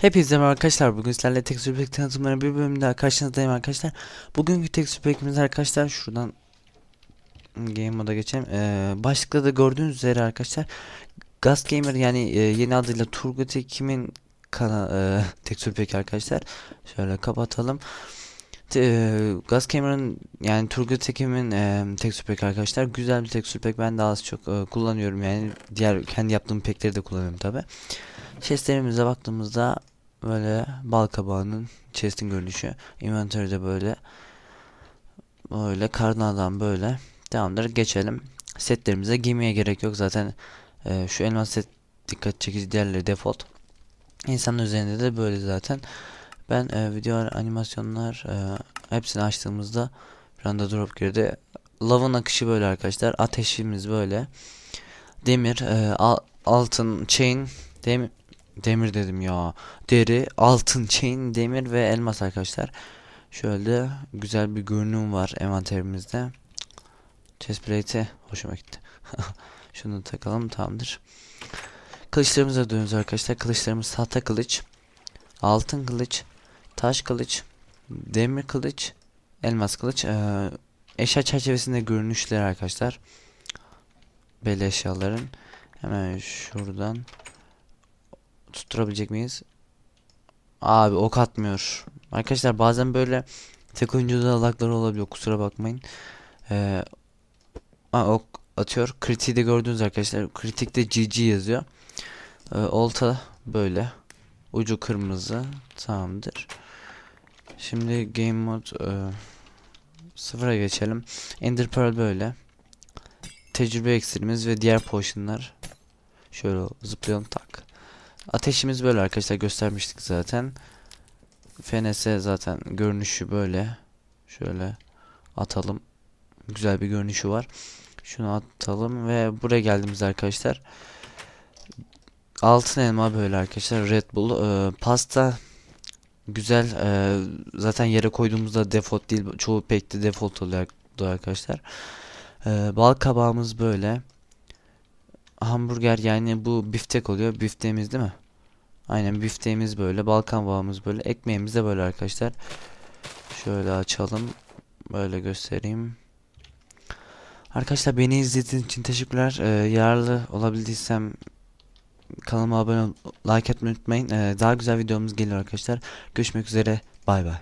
Hepinize merhaba arkadaşlar. Bugün sizlerle tek süpek tanıtımları bir bölümde daha karşınızdayım arkadaşlar. Bugünkü tek süpekimiz arkadaşlar şuradan game moda geçelim. Ee, başlıkta da gördüğünüz üzere arkadaşlar Gast Gamer yani e, yeni adıyla Turgut Ekim'in kana e, tek süpek arkadaşlar. Şöyle kapatalım. E, Gast Gamer'ın yani Turgut Ekim'in e, tek süpek arkadaşlar. Güzel bir tek süpek. Ben de az çok e, kullanıyorum yani. Diğer kendi yaptığım pekleri de kullanıyorum tabi. Chestlerimize baktığımızda böyle bal kabağının chest'in görünüşü. Inventory'de böyle. Böyle karnadan böyle. Tamamdır geçelim. Setlerimize giymeye gerek yok. Zaten e, şu elmas set dikkat çekici diğerleri default. İnsanın üzerinde de böyle zaten. Ben e, video animasyonlar e, hepsini açtığımızda bir anda drop girdi. Lavın akışı böyle arkadaşlar. Ateşimiz böyle. Demir, e, al- altın, chain, demir, demir dedim ya. Deri, altın, chain, demir ve elmas arkadaşlar. Şöyle güzel bir görünüm var envanterimizde. Chest plate'i hoşuma gitti. Şunu takalım tamamdır. Kılıçlarımıza dönüyoruz arkadaşlar. Kılıçlarımız tahta kılıç, altın kılıç, taş kılıç, demir kılıç, elmas kılıç. Ee, eşya çerçevesinde görünüşleri arkadaşlar. Belli eşyaların. Hemen şuradan tutturabilecek miyiz? Abi ok atmıyor. Arkadaşlar bazen böyle tek oyuncuda lagları olabiliyor. Kusura bakmayın. Ee, ok atıyor. Kritiği de gördünüz arkadaşlar. Kritikte GG yazıyor. Ee, olta böyle. Ucu kırmızı. Tamamdır. Şimdi game mod e, sıfıra geçelim. Ender Pearl böyle. Tecrübe iksirimiz ve diğer potionlar. Şöyle zıplayalım tak. Ateşimiz böyle arkadaşlar göstermiştik zaten. FNS zaten görünüşü böyle. Şöyle atalım. Güzel bir görünüşü var. Şunu atalım ve buraya geldiğimizde arkadaşlar. Altın elma böyle arkadaşlar. Red Bull. Ee, pasta güzel. Ee, zaten yere koyduğumuzda default değil. Çoğu pek de default oluyor arkadaşlar. Ee, bal kabağımız böyle. Hamburger yani bu biftek oluyor. Bifteğimiz değil mi? Aynen bifteğimiz böyle. Balkan bağımız böyle. Ekmeğimiz de böyle arkadaşlar. Şöyle açalım. Böyle göstereyim. Arkadaşlar beni izlediğiniz için teşekkürler. Ee, yararlı olabildiysem kanalıma abone ol, like etmeyi unutmayın. Ee, daha güzel videomuz geliyor arkadaşlar. Görüşmek üzere. Bay bay.